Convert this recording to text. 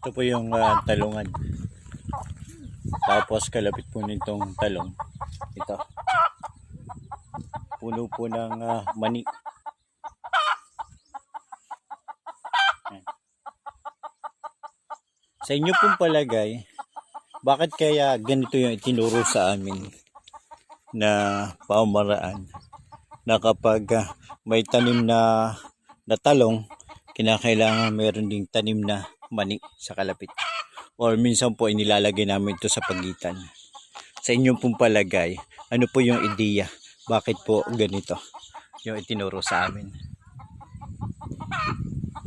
Ito po yung ah, talungan. Tapos kalapit po nitong talong. Ito. Puno po ng ah, mani. Sa inyo pong palagay, bakit kaya ganito yung itinuro sa amin na pamamaraan na kapag ah, may tanim na, na talong, kinakailangan mayroon ding tanim na mani sa kalapit. Or minsan po inilalagay namin ito sa pagitan. Sa inyong pong palagay, ano po yung ideya? Bakit po ganito yung itinuro sa amin?